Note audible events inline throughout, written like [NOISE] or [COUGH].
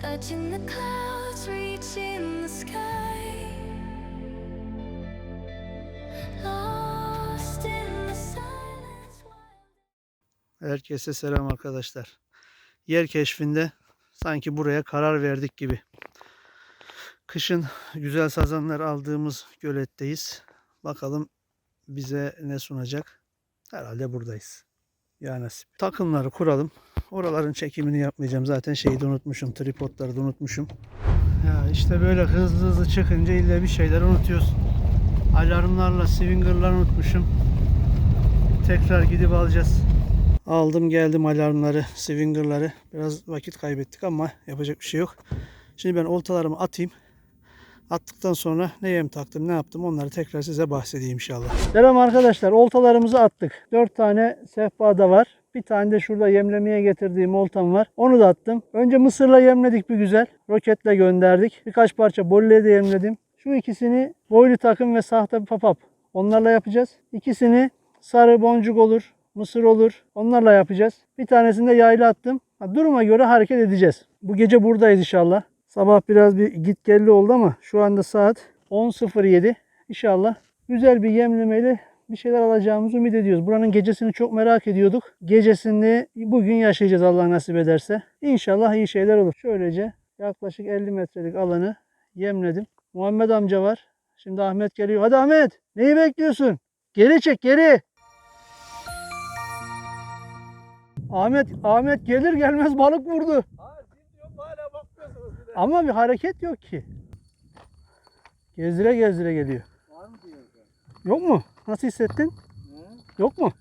touching the clouds, reaching the sky. Lost in the silence. Herkese selam arkadaşlar. Yer keşfinde sanki buraya karar verdik gibi. Kışın güzel sazanlar aldığımız göletteyiz. Bakalım bize ne sunacak. Herhalde buradayız. Ya nasip. Takımları kuralım. Oraların çekimini yapmayacağım. Zaten şeyi de unutmuşum. Tripodları da unutmuşum. Ya işte böyle hızlı hızlı çıkınca illa bir şeyler unutuyorsun. Alarmlarla swinger'ları unutmuşum. Tekrar gidip alacağız. Aldım geldim alarmları, swinger'ları. Biraz vakit kaybettik ama yapacak bir şey yok. Şimdi ben oltalarımı atayım. Attıktan sonra ne yem taktım ne yaptım onları tekrar size bahsedeyim inşallah. Selam arkadaşlar oltalarımızı attık. 4 tane sehpada var. Bir tane de şurada yemlemeye getirdiğim oltam var. Onu da attım. Önce mısırla yemledik bir güzel. Roketle gönderdik. Birkaç parça bolle de yemledim. Şu ikisini boylu takım ve sahte papap. Onlarla yapacağız. İkisini sarı boncuk olur, mısır olur. Onlarla yapacağız. Bir tanesini de yayla attım. Duruma göre hareket edeceğiz. Bu gece buradayız inşallah. Sabah biraz bir git gelli oldu ama şu anda saat 10.07. İnşallah güzel bir yemlemeyle bir şeyler alacağımızı ümit ediyoruz. Buranın gecesini çok merak ediyorduk. Gecesini bugün yaşayacağız Allah nasip ederse. İnşallah iyi şeyler olur. Şöylece yaklaşık 50 metrelik alanı yemledim. Muhammed amca var. Şimdi Ahmet geliyor. Hadi Ahmet neyi bekliyorsun? Geri çek geri. Ahmet Ahmet gelir gelmez balık vurdu. Ama bir hareket yok ki. Gezdire gezdire geliyor. Yok mu? Nasıl hissettin? Yok mu?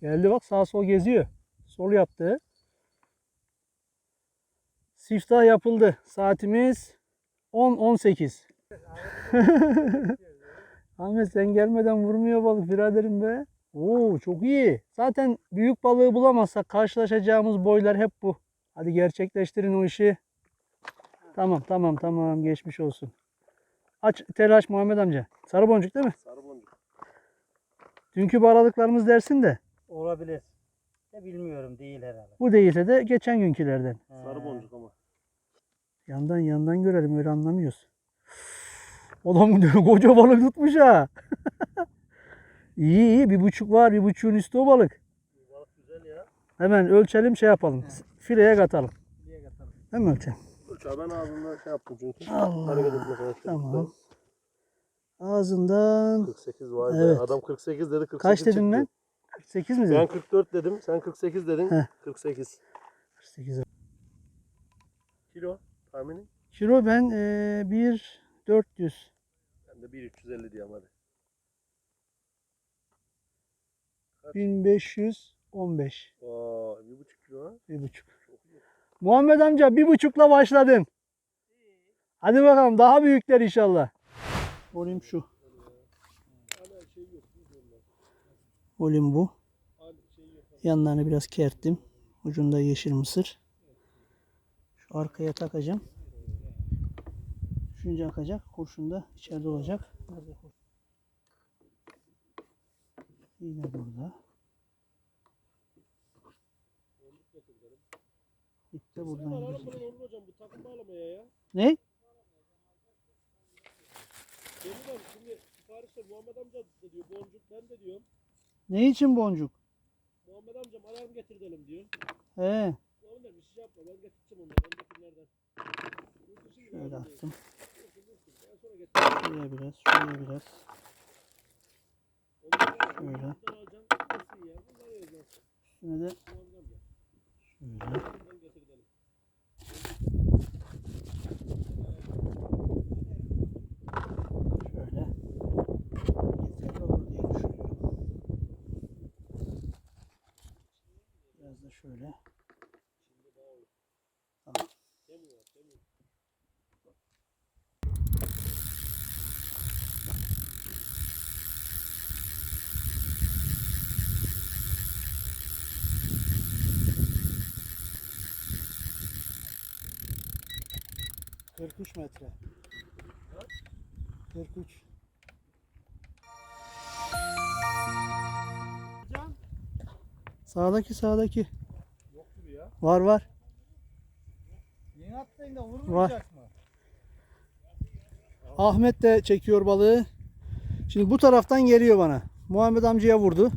Geldi bak sağ sol geziyor. Sol yaptı. Siftah yapıldı. Saatimiz 10.18. [LAUGHS] Ahmet sen gelmeden vurmuyor balık biraderim be. Oo çok iyi. Zaten büyük balığı bulamazsak karşılaşacağımız boylar hep bu. Hadi gerçekleştirin o işi. Tamam tamam tamam geçmiş olsun. Aç telaş Muhammed amca. Sarı boncuk değil mi? Sarı boncuk. Dünkü baralıklarımız dersin de. Olabilir. De bilmiyorum değil herhalde. Bu değilse de geçen günkülerden. Sarı boncuk ama. Yandan yandan görelim öyle anlamıyoruz. Adam [LAUGHS] diyor koca balık tutmuş ha. [LAUGHS] iyi iyi bir buçuk var bir buçuğun üstü o balık. Balık güzel ya. Hemen ölçelim şey yapalım. Fileye katalım. Hemen ölçelim. Ben ağzımda şey yaptım çünkü. Allah. Hareket etmek için. Tamam. Ağzından 48 var Evet. Adam 48 dedi 48 kaç dedim ben? 48 mi Ben dedim? 44 dedim. Sen 48 dedin. Heh. 48. 48. Kilo tahmini. Kilo ben eee 1 400. Ben de 1.350 diyeyim hadi. 1515. Aa, 1.5 kilo ha. Bir buçuk. Çok iyi. Muhammed amca bir buçukla başladın. Hadi bakalım daha büyükler inşallah. Olim şu. Olim bu. Yanlarını biraz kerttim. Ucunda yeşil mısır. Şu arkaya takacağım. Şunca akacak. Kurşun da içeride olacak. Yine burada. De buradan girecek. hocam bu takım bağlamaya ya. Ne? Demirden şimdi siparişte Muhammed amca da diyor boncuk ben de diyorum. Ne için boncuk? Muhammed amcam alarm getirdelim diyor. He. Muhammed bir şey yapma ben getireceğim onları öndekilerden. Şöyle attım. Şuraya biraz, şuraya biraz. Şöyle. Üstüne de şöyle. 43 metre. 43. Sağdaki sağdaki. Yok gibi ya. Var var. Yeni attığında vurmayacak mı? Ahmet de çekiyor balığı. Şimdi bu taraftan geliyor bana. Muhammed amcaya vurdu.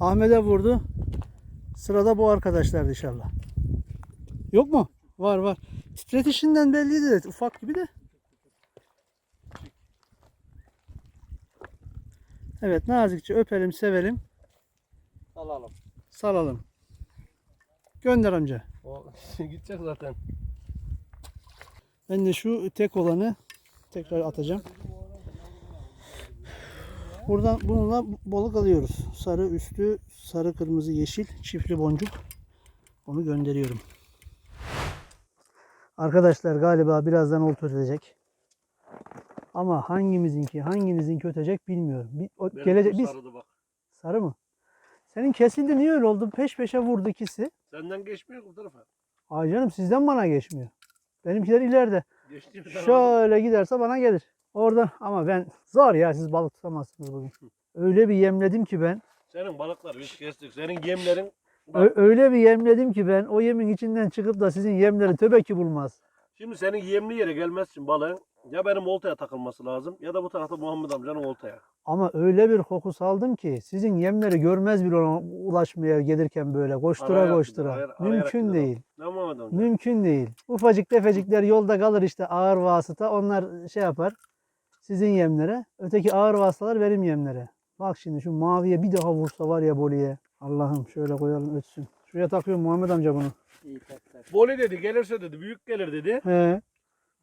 Ahmet'e vurdu. Sırada bu arkadaşlar inşallah. Yok mu? Var var. Titretişinden belliydi de ufak gibi de. Evet nazikçe öpelim sevelim Alalım. salalım. Gönder amca. O [LAUGHS] gidecek zaten. Ben de şu tek olanı tekrar atacağım. Buradan bununla balık alıyoruz. Sarı üstü, sarı kırmızı yeşil çiftli boncuk. Onu gönderiyorum. Arkadaşlar galiba birazdan olta ötecek. Ama hangimizinki hanginizinki ötecek bilmiyorum. Bir, o, Benim gelecek biz sarıdı bak. sarı mı? Senin kesildi niye öyle oldu? Peş peşe vurdu ikisi. Senden geçmiyor bu tarafa. Ay canım sizden bana geçmiyor. Benimkiler ileride. Geçti. Şöyle giderse bana gelir. Oradan ama ben zor ya siz balık tutamazsınız bugün. [LAUGHS] Öyle bir yemledim ki ben. Senin balıklar biz kestik. Senin yemlerin Ö- öyle bir yemledim ki ben o yemin içinden çıkıp da sizin yemleri töbeki bulmaz. Şimdi senin yemli yere gelmez için balığın ya benim oltaya takılması lazım ya da bu tarafta Muhammed amcanın oltaya. Ama öyle bir koku saldım ki sizin yemleri görmez bile ona ulaşmaya gelirken böyle koştura Araya- koştura. araya- arayarak Mümkün gider o. değil. Ne Muhammed amca? Mümkün değil. Ufacık tefecikler yolda kalır işte ağır vasıta. Onlar şey yapar. Sizin yemlere. Öteki ağır vasıtalar benim yemlere. Bak şimdi şu maviye bir daha vursa var ya Boli'ye. Allah'ım şöyle koyalım ötsün. Şuraya takıyorum Muhammed amca bunu. İyi tak tak. Boli dedi gelirse dedi büyük gelir dedi. He.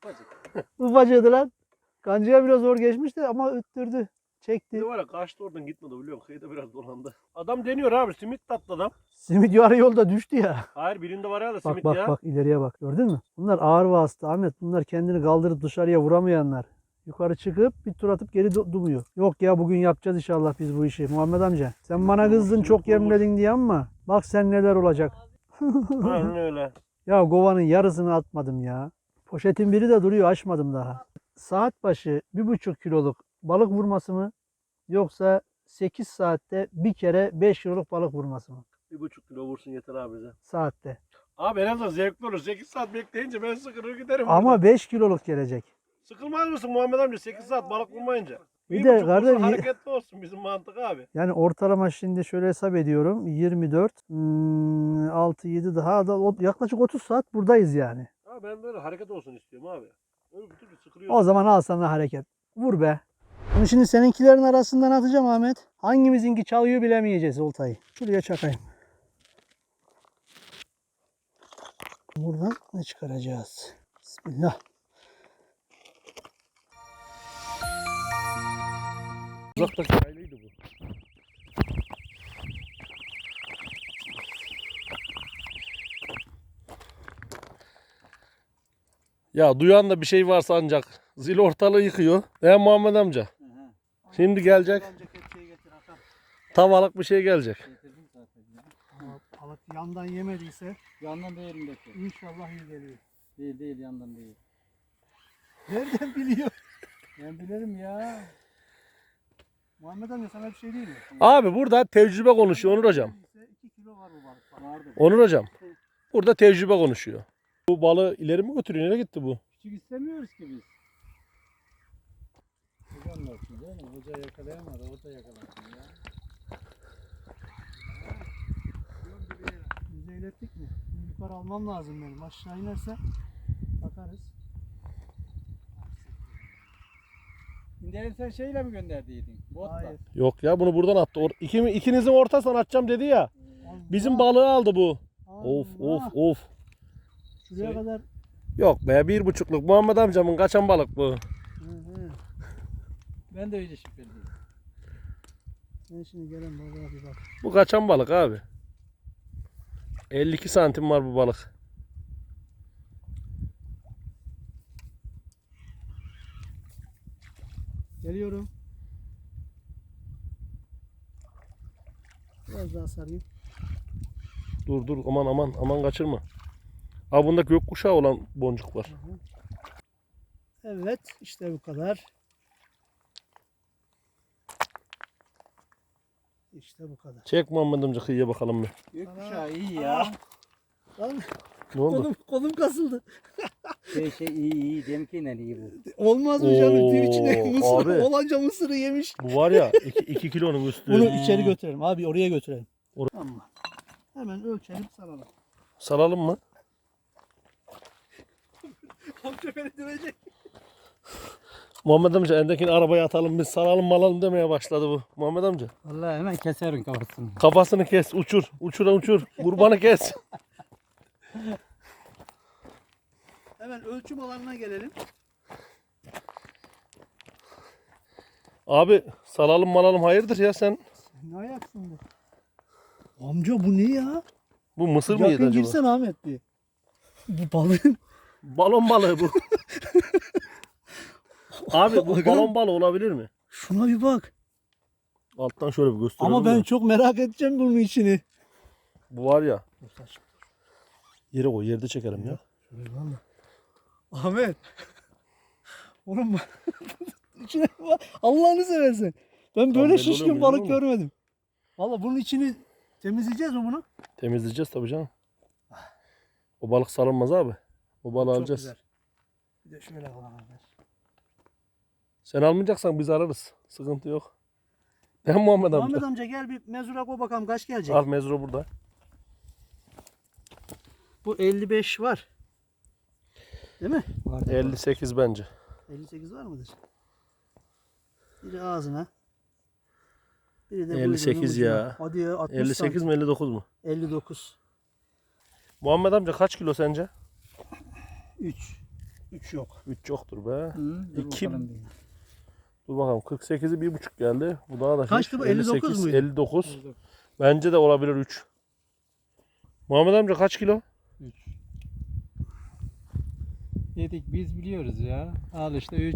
Ufacık. [LAUGHS] Ufacıydı lan. Kancaya biraz zor geçmişti ama öttürdü. Çekti. De var ya kaçtı oradan gitmedi biliyor musun? Kıyıda biraz dolandı. Adam deniyor abi simit tatlı adam. Simit yarı yolda düştü ya. Hayır birinde var ya da Bak simit bak ya. bak ileriye bak. Gördün mü? Bunlar ağır vasıta Ahmet. Bunlar kendini kaldırıp dışarıya vuramayanlar. Yukarı çıkıp bir tur atıp geri du- dumuyor. Yok ya bugün yapacağız inşallah biz bu işi. Muhammed amca. Sen bana kızdın çok yemledin diye ama bak sen neler olacak. Aynen öyle. [LAUGHS] Ya kovanın yarısını atmadım ya. Poşetin biri de duruyor açmadım daha. Saat başı bir buçuk kiloluk balık vurması mı? Yoksa 8 saatte bir kere 5 kiloluk balık vurması mı? Bir buçuk kilo vursun yeter abi bize. Saatte. Abi en azından zevkli olur. 8 saat bekleyince ben sıkılır giderim. Ama buradan. 5 kiloluk gelecek. Sıkılmaz mısın Muhammed amca 8 saat balık vurmayınca? Bir de kardeş- olsun, hareketli olsun bizim mantık abi. Yani ortalama şimdi şöyle hesap ediyorum. 24, hmm, 6, 7 daha da o- yaklaşık 30 saat buradayız yani. Ha ben böyle hareket olsun istiyorum abi. Öyle bir türlü sıkılıyor. O zaman al sana hareket. Vur be. Bunu şimdi seninkilerin arasından atacağım Ahmet. Hangimizinki çalıyor bilemeyeceğiz oltayı. Şuraya çakayım. Buradan ne çıkaracağız? Bismillah. Uzaktaki aileydi bu. Ya duyan da bir şey varsa ancak zil ortalığı yıkıyor. Değil mi Muhammed amca? Şimdi gelecek. Tavalık bir şey gelecek. Getirdim zaten ya. Ama balık yandan yemediyse Yandan da yerindeki. inşallah iyi geliyor. Değil değil yandan değil. Nereden biliyor? Ben bilirim ya. Muhammed amca sana bir şey değil mi? Abi burada tecrübe konuşuyor Onur hocam. 2 kilo var bu balık. Bak. Vardı. Onur hocam. Burada tecrübe konuşuyor. Bu balığı ileri mi götürüyor? Nereye gitti bu? Küçük istemiyoruz ki biz. Hocam değil mi? Hoca yakalayamadı. O da yakalansın ya. Bize ilettik mi? Yukarı almam lazım benim. Aşağı inerse İndirim sen şeyle mi gönderdiydin? Botla. Hayır. Yok ya bunu buradan attı. Or- İki, ikinizin ortasından atacağım dedi ya. Bizim balığı aldı bu. Of of of. Şuraya kadar. Yok be bir buçukluk Muhammed amcamın kaçan balık bu. Hı hı. Ben de öyle şüpheliyim. Sen şimdi gelen balığa bir bak. Bu kaçan balık abi. 52 santim var bu balık. Geliyorum. Biraz daha sarayım. Dur dur aman aman aman kaçırma. Abi bunda gökkuşağı olan boncuk var. Evet işte bu kadar. İşte bu kadar. Çek Muhammed amca kıyıya bakalım bir. Gökkuşağı iyi ya. Lan Ne oldu? kolum, kolum kasıldı. [LAUGHS] Şey şey iyi iyi demkiyle iyi bu. Olmaz mı canım? Oo, Twitch'ine mısır, abi. olanca mısırı yemiş. Bu var ya 2 kilonun üstü. Bunu içeri götürelim abi oraya götürelim. Or- Tamam. Hemen ölçelim saralım. Salalım mı? [LAUGHS] Amca beni dövecek. Muhammed amca endekini arabaya atalım biz salalım malalım demeye başladı bu. Muhammed amca. Vallahi hemen keserim kafasını. Kafasını kes uçur. Uçura uçur. Kurbanı kes. [LAUGHS] Hemen ölçüm alanına gelelim. Abi salalım malalım hayırdır ya sen. Ne ayaksın bu? Amca bu ne ya? Bu mısır mı yedi Yakın acaba? girsen Ahmet bir. Bu balığın Balon balığı bu. [LAUGHS] Abi bu balon balığı olabilir mi? şuna bir bak. Alttan şöyle bir gösterelim. Ama ben de. çok merak edeceğim bunun içini. Bu var ya. Yere koy yerde çekelim ya. Ahmet. Oğlum [LAUGHS] içine. Allah'ını seversen. Ben böyle belli şişkin balık görmedim. Valla bunun içini temizleyeceğiz mi bunu? Temizleyeceğiz tabii canım. O balık salınmaz abi. O balığı Çok alacağız. güzel. Bir de şöyle falan ver. Sen almayacaksan biz ararız. Sıkıntı yok. Ben Muhammed amca. Muhammed amca gel bir mezura koy bakalım kaç gelecek. Al mezro burada. Bu 55 var. Değil mi? 58 bence. 58 var mıdır? Biri ağzına. Biri de 58 buyruğunun ya. Hadi ya 60 58 mi 59 mu? 59. Muhammed amca kaç kilo sence? 3. 3 yok. 3 yoktur be. Hı, dur İki- bakalım bir. Dur bakalım 48'i 1,5 geldi. Bu daha da Kaçtı bu? 59 muydu? 59. Bence de olabilir 3. Muhammed amca kaç kilo? 3. Dedik biz biliyoruz ya. Al işte 3.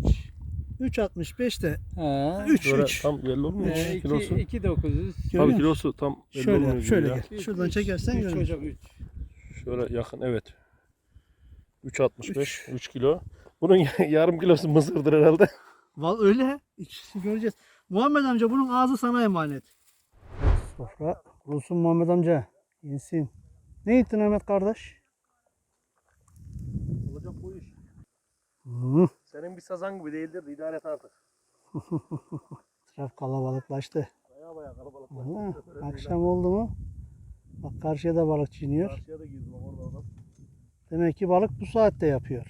3.65 de Ha. 3 Böyle 3. tam belli olmuyor mu Ee, kilosu? 2 900. Tabii Görüyor kilosu tam belli Şöyle olmuyor gibi şöyle ya. gel. Şuradan çekersen 3 görürsün. hocam 3. Şöyle yakın evet. 3.65 3 kilo. Bunun [LAUGHS] yarım kilosu mısırdır herhalde. Val öyle. İkisini göreceğiz. Muhammed amca bunun ağzı sana emanet. Sofra kurusun Muhammed amca. İnsin. Ne ettin Ahmet kardeş? Olacak bu iş. Hı. Senin bir sazan gibi değildir de idare et artık. [LAUGHS] Traf kalabalıklaştı. Baya baya kalabalık. Aha, akşam oldu mu? Bak karşıya da balıkçı iniyor. Karşıya da girdim bak orada adam. Demek ki balık bu saatte yapıyor.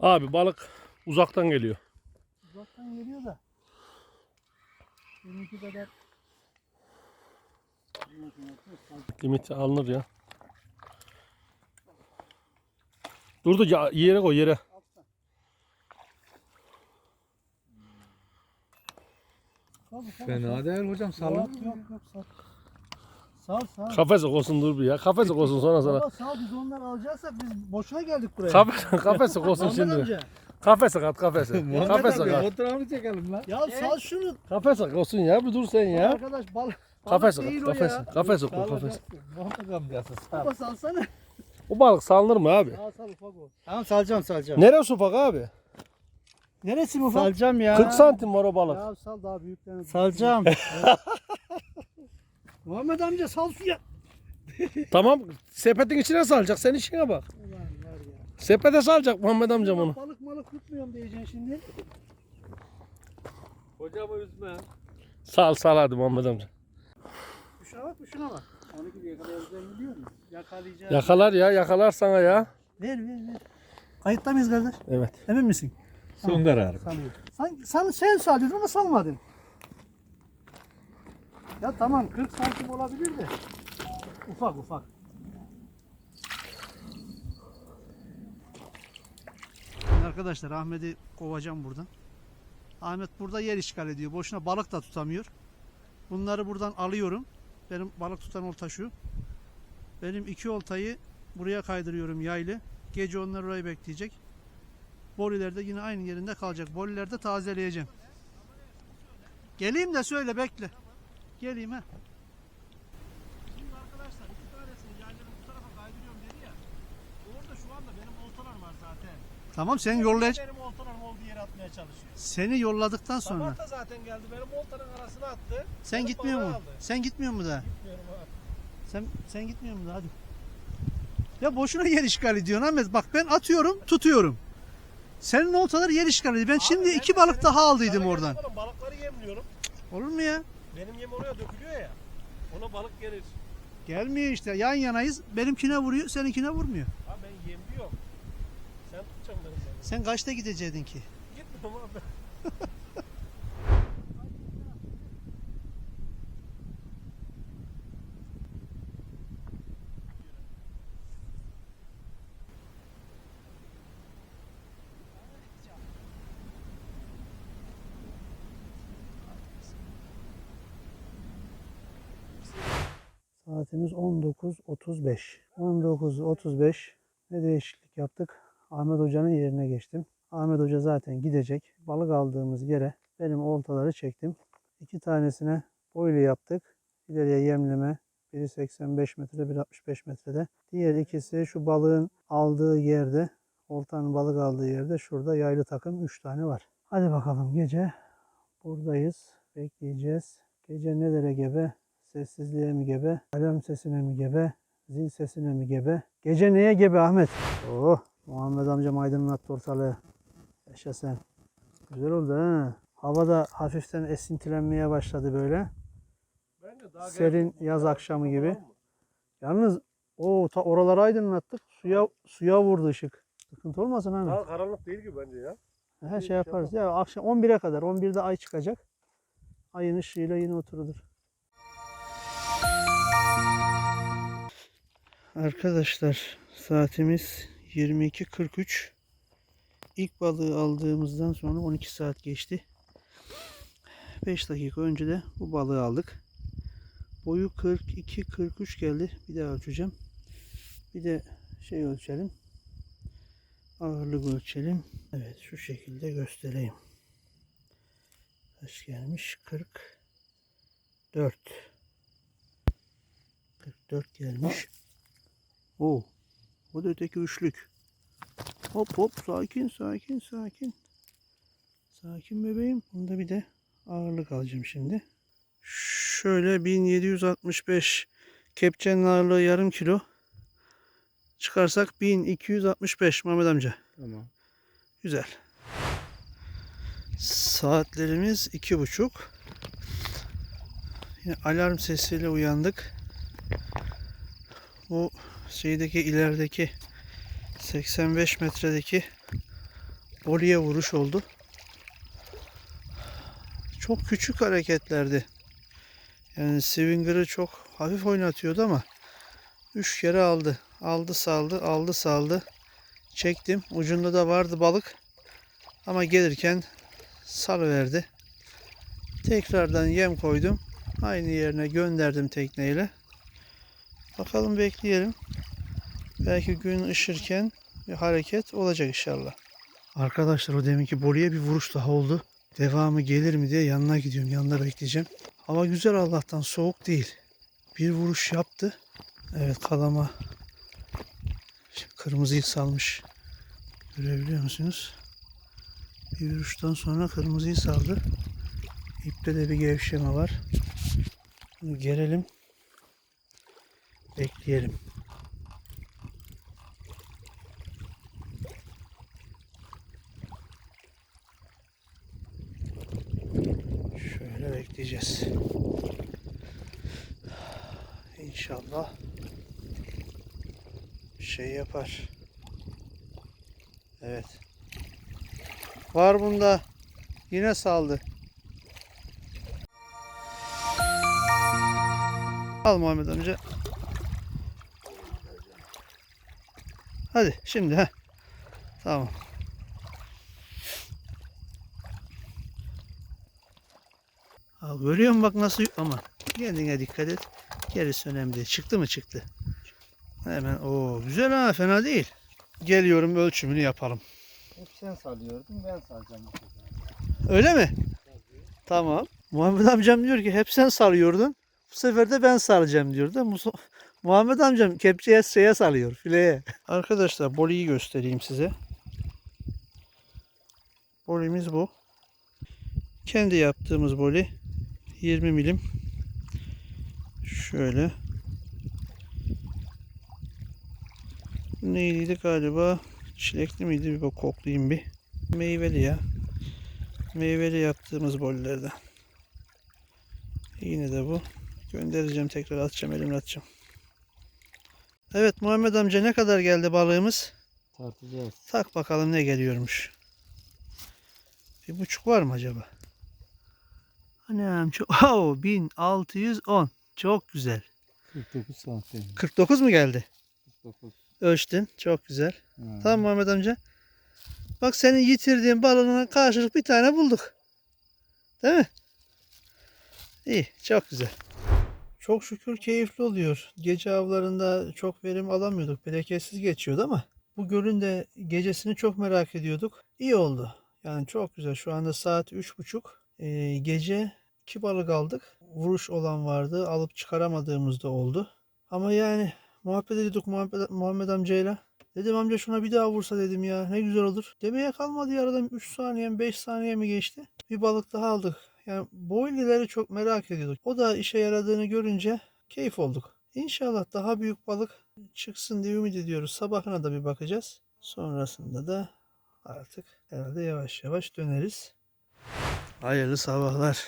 Abi balık uzaktan geliyor. Uzaktan geliyor da. Benimki kadar Limit alınır ya. Dur dur ya, yere koy yere. Fena değil hocam salın. Yok yok yok sal. Sal sal. Kafese olsun dur bir ya. Kafese olsun sonra sana. Baba sal biz onları alacaksak biz boşuna geldik buraya. Kafese, kafese olsun Muhammed şimdi. amca. Kafese kat kafese. [LAUGHS] kafese kat. Fotoğrafını çekelim lan. Ya sal şunu. Kafese olsun ya bir dur sen ya. Arkadaş bal balık Kafese değil kat o kafese. ya. Kafese koy kafese. Muhammad amcası sal. Baba salsana. O balık salınır mı abi? Sal sal ufak o. Tamam salacağım salacağım. Neresi ufak abi? Neresi bu ufak? Salacağım ya. 40 santim var o balık. Ya sal daha büyüklerini. Salacağım. [LAUGHS] Muhammed amca sal suya. Tamam sepetin içine salacak sen işine bak. Sepete salacak Muhammed amcam onu. Balık malık tutmuyorum diyeceksin şimdi. Hocamı üzme. Sal sal hadi Muhammed amca. Bak şuna bak. Onu gibi yakalayacağını biliyor musun? Yakalayacağız. Yakalar ya yakalar sana ya. Ver ver ver. Kayıtta mıyız kardeş? Evet. Emin misin? Son kararı. Sanıyorum. Sen, sen, sen saldırdın ama salmadın. Ya tamam 40 santim olabilir de. Ufak ufak. Arkadaşlar Ahmet'i kovacağım buradan. Ahmet burada yer işgal ediyor. Boşuna balık da tutamıyor. Bunları buradan alıyorum. Benim balık tutan olta şu. Benim iki oltayı buraya kaydırıyorum yaylı. Gece onlar orayı bekleyecek. Boliler de yine aynı yerinde kalacak. Boliler de tazeleyeceğim. Geleyim de söyle bekle. Geleyim ha. Şimdi arkadaşlar iki tanesini yayları bu tarafa kaydırıyorum dedi ya. Orada şu anda benim oltalar var zaten. Tamam sen yollayacak. Yapmaya çalışıyor. Seni yolladıktan sonra. Sabah da zaten geldi. Benim oltanın arasına attı. Sen benim gitmiyor mu? aldı. Sen gitmiyor mu daha? Gitmiyorum abi. Sen sen gitmiyor mu daha? Hadi. Ya boşuna yer işgal ediyorsun Ahmet. Bak ben atıyorum, tutuyorum. Senin oltalar yer işgal ediyor. Ben Abi şimdi ben iki de balık senin daha aldıydım sana oradan. geldim oğlum, Balıkları yemliyorum. Olur mu ya? Benim yem oraya dökülüyor ya. Ona balık gelir. Gelmiyor işte. Yan yanayız. Benimkine vuruyor, seninkine vurmuyor. Ha ben yemliyorum. Sen tutacaksın balığı. Sen kaçta gidecektin ki? Abi. Saatimiz 19.35. 19.35 ne değişiklik yaptık? Ahmet Hoca'nın yerine geçtim. Ahmet Hoca zaten gidecek. Balık aldığımız yere benim oltaları çektim. İki tanesine boylu yaptık. İleriye yemleme. Biri 85 metre, biri 65 metrede. Diğer ikisi şu balığın aldığı yerde, oltanın balık aldığı yerde şurada yaylı takım 3 tane var. Hadi bakalım gece buradayız. Bekleyeceğiz. Gece nelere gebe? Sessizliğe mi gebe? Alarm sesine mi gebe? Zil sesine mi gebe? Gece neye gebe Ahmet? Oh Muhammed amcam aydınlattı ortalığı. Yaşa sen. Güzel oldu ha. Hava da hafiften esintilenmeye başladı böyle. Daha Serin geldim. yaz akşamı gibi. Tamam? Yalnız o ta oraları aydınlattık. Suya suya vurdu ışık. Sıkıntı olmasın Ahmet. Daha karanlık değil ki bence ya. Her şey şey yaparız. Ya akşam 11'e kadar. 11'de ay çıkacak. Ayın ışığıyla yine oturulur. Arkadaşlar saatimiz 22.43. İlk balığı aldığımızdan sonra 12 saat geçti. 5 dakika önce de bu balığı aldık. Boyu 42-43 geldi. Bir daha ölçeceğim. Bir de şey ölçelim. Ağırlık ölçelim. Evet şu şekilde göstereyim. Kaç gelmiş? 44. 44 gelmiş. Oo. O da öteki üçlük. Hop hop sakin sakin sakin. Sakin bebeğim. Bunda bir de ağırlık alacağım şimdi. Şöyle 1765 kepçenin ağırlığı yarım kilo. Çıkarsak 1265 Mehmet amca. Tamam. Güzel. Saatlerimiz iki buçuk. Yine alarm sesiyle uyandık. Bu şeydeki ilerideki 85 metredeki oraya vuruş oldu. Çok küçük hareketlerdi. Yani swinger'ı çok hafif oynatıyordu ama üç kere aldı. Aldı saldı, aldı saldı. Çektim. Ucunda da vardı balık. Ama gelirken salıverdi. Tekrardan yem koydum. Aynı yerine gönderdim tekneyle. Bakalım bekleyelim. Belki gün ışırken bir hareket olacak inşallah. Arkadaşlar o deminki Bolu'ya bir vuruş daha oldu. Devamı gelir mi diye yanına gidiyorum. Yanında bekleyeceğim. Hava güzel Allah'tan soğuk değil. Bir vuruş yaptı. Evet kalama kırmızıyı salmış. Görebiliyor musunuz? Bir vuruştan sonra kırmızıyı saldı. İpte de bir gevşeme var. Bunu gerelim. Bekleyelim. Şöyle bekleyeceğiz. İnşallah şey yapar. Evet. Var bunda. Yine saldı. Al Muhammed amca. Hadi şimdi ha. Tamam. Görüyor musun bak nasıl ama kendine dikkat et. Gerisi önemli değil. Çıktı mı çıktı. Hemen o güzel ha fena değil. Geliyorum ölçümünü yapalım. Hep sen salıyordun ben salacağım. Öyle mi? Tamam. Muhammed amcam diyor ki hep sen sarıyordun. Bu sefer de ben saracağım diyor da Musa- Muhammed amcam kepçeye şeye salıyor fileye. Arkadaşlar boliyi göstereyim size. Bolimiz bu. Kendi yaptığımız boli 20 milim. Şöyle. Bu Neyliydi galiba? Çilekli miydi? Bir bak koklayayım bir. Meyveli ya. Meyveli yaptığımız bollerden. Yine de bu. Göndereceğim tekrar atacağım elimle atacağım. Evet Muhammed amca ne kadar geldi balığımız? Tartacağız. Tak bakalım ne geliyormuş. Bir buçuk var mı acaba? Anam çok... [LAUGHS] Oh, 1610. Çok güzel. 49 santim. 49 mu geldi? 49. Ölçtün. Çok güzel. Ha. Tamam Muhammed amca. Bak senin yitirdiğin balığına karşılık bir tane bulduk. Değil mi? İyi. Çok güzel. Çok şükür keyifli oluyor. Gece avlarında çok verim alamıyorduk. Bereketsiz geçiyordu ama bu gölün de gecesini çok merak ediyorduk. İyi oldu. Yani çok güzel. Şu anda saat 3.30. Ee, gece iki balık aldık. Vuruş olan vardı. Alıp çıkaramadığımız da oldu. Ama yani muhabbet ediyorduk Muhammed, Muhammed amcayla. Dedim amca şuna bir daha vursa dedim ya ne güzel olur. Demeye kalmadı ya aradan 3 saniye mi 5 saniye mi geçti. Bir balık daha aldık. Yani boylileri çok merak ediyorduk. O da işe yaradığını görünce keyif olduk. İnşallah daha büyük balık çıksın diye ümit ediyoruz. Sabahına da bir bakacağız. Sonrasında da artık herhalde yavaş yavaş döneriz. Hayırlı sabahlar.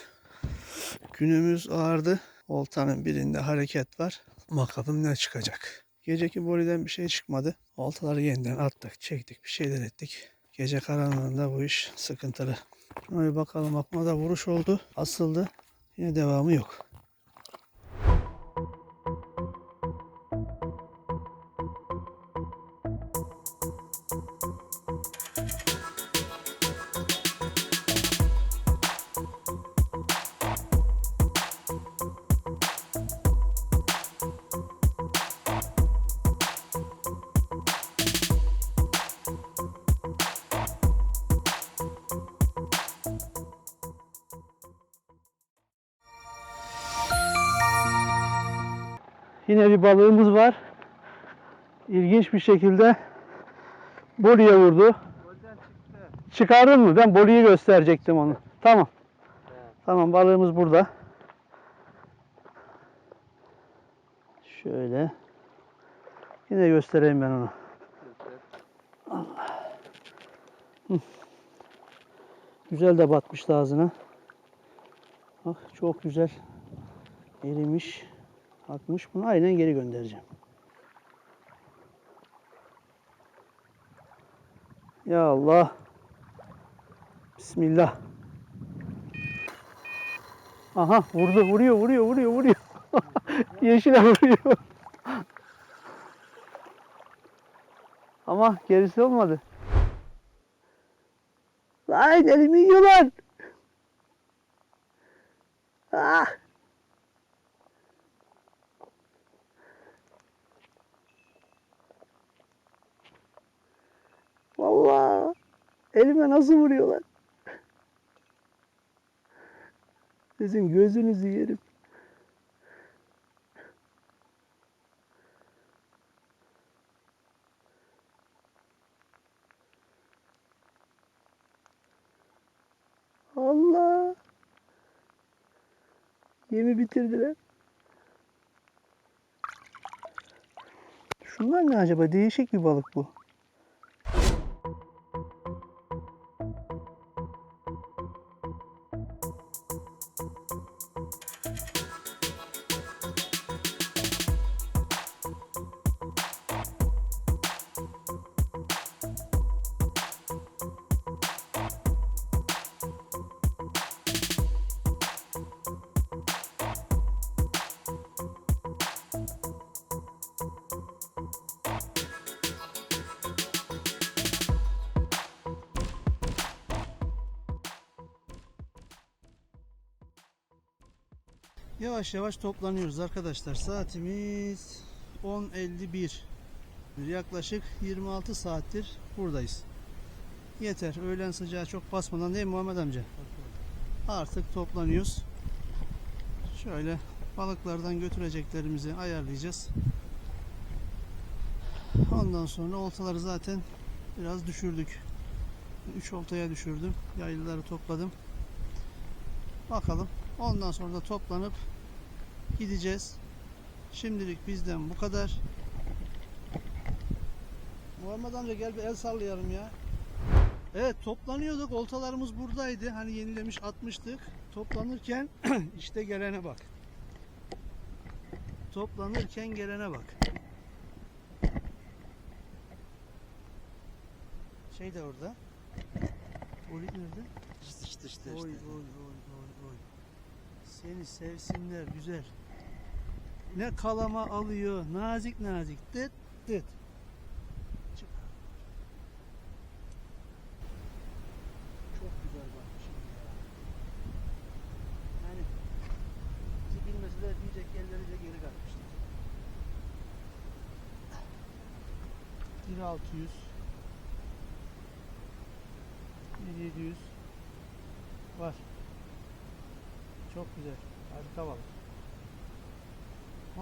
Günümüz ağırdı. Oltanın birinde hareket var. Bakalım ne çıkacak. Geceki boliden bir şey çıkmadı. Oltaları yeniden attık, çektik, bir şeyler ettik. Gece karanlığında bu iş sıkıntılı. Şuna bir bakalım aklıma da vuruş oldu. Asıldı. Yine devamı yok. Bir balığımız var. İlginç bir şekilde Bolu'ya vurdu. Çıkardın mı? Ben Bolu'yu gösterecektim onu. Tamam. Tamam balığımız burada. Şöyle. Yine göstereyim ben onu. Güzel de batmıştı ağzına. Bak çok güzel erimiş. Akmış. Bunu aynen geri göndereceğim. Ya Allah. Bismillah. Aha vurdu. Vuruyor, vuruyor, vuruyor, vuruyor. [LAUGHS] Yeşile vuruyor. Ama gerisi olmadı. Lan elimi yiyorlar. Ah. Vallahi elime nasıl vuruyorlar? Sizin gözünüzü yerim. Allah. Yemi bitirdiler. Şunlar ne acaba? Değişik bir balık bu. Yavaş yavaş toplanıyoruz arkadaşlar. Saatimiz 10.51. Yaklaşık 26 saattir buradayız. Yeter. Öğlen sıcağı çok basmadan değil Muhammed amca? Artık toplanıyoruz. Şöyle balıklardan götüreceklerimizi ayarlayacağız. Ondan sonra oltaları zaten biraz düşürdük. 3 oltaya düşürdüm. Yaylıları topladım. Bakalım. Ondan sonra da toplanıp gideceğiz. Şimdilik bizden bu kadar. Muhammed amca gel bir el sallayalım ya. Evet toplanıyorduk. Oltalarımız buradaydı. Hani yenilemiş atmıştık. Toplanırken [CLEARS THROAT] işte gelene bak. Toplanırken gelene bak. Şey de orada. Olik nerede? İşte işte işte. Oy oy oy oy oy. Seni sevsinler güzel. Ne kalama alıyor nazik nazik dıt dıt. Çok güzel bakmışım ya. Yani bizi bilmeseler diyecek yerleri de geri kalkmışlar. 1600 1700 Var. Çok güzel. Harika balık.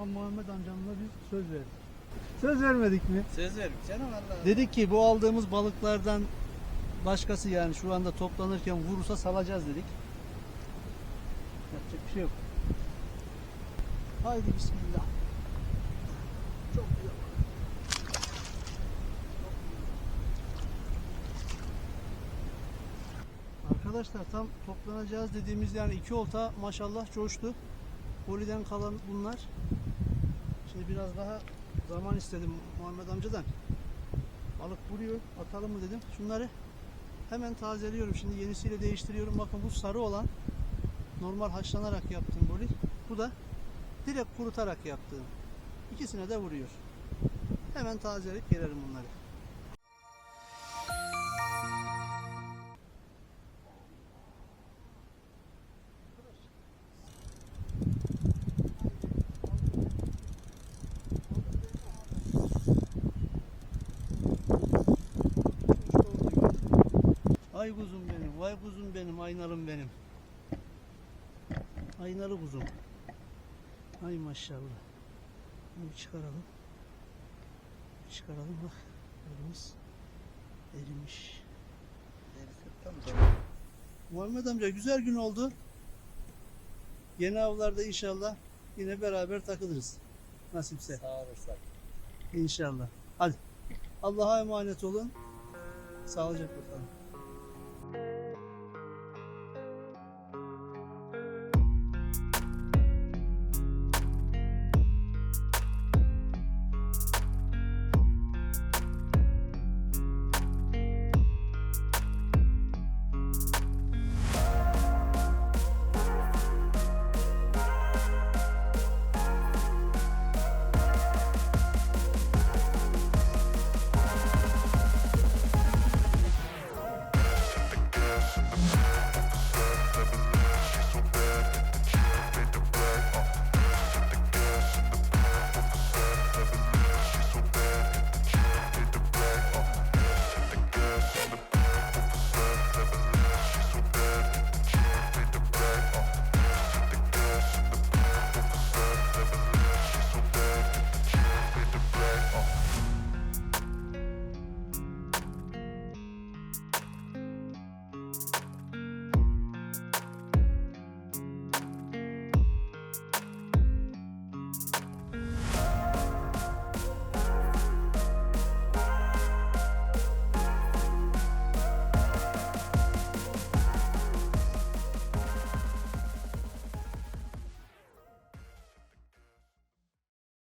Ama Muhammed amcamla biz söz verdik. Söz vermedik mi? Söz verim canım valla. Dedik ki bu aldığımız balıklardan başkası yani şu anda toplanırken vurursa salacağız dedik. Yapacak bir şey yok. Haydi bismillah. Çok güzel balık. Arkadaşlar tam toplanacağız dediğimiz yani iki olta maşallah coştu. Poliden kalan bunlar. Şimdi biraz daha zaman istedim Muhammed amcadan. Balık vuruyor. Atalım mı dedim. Şunları hemen tazeliyorum. Şimdi yenisiyle değiştiriyorum. Bakın bu sarı olan normal haşlanarak yaptığım boli. Bu da direkt kurutarak yaptığım. İkisine de vuruyor. Hemen tazeleyip gelelim bunları. Vay kuzum benim, aynalım benim. Aynalı kuzum. Ay maşallah. Bunu çıkaralım. Çıkaralım bak. Elimiz erimiş. Muhammed amca güzel gün oldu. Yeni avlarda inşallah yine beraber takılırız. Nasipse. Sağ olasın. İnşallah. Hadi. Allah'a emanet olun. Sağlıcakla kalın.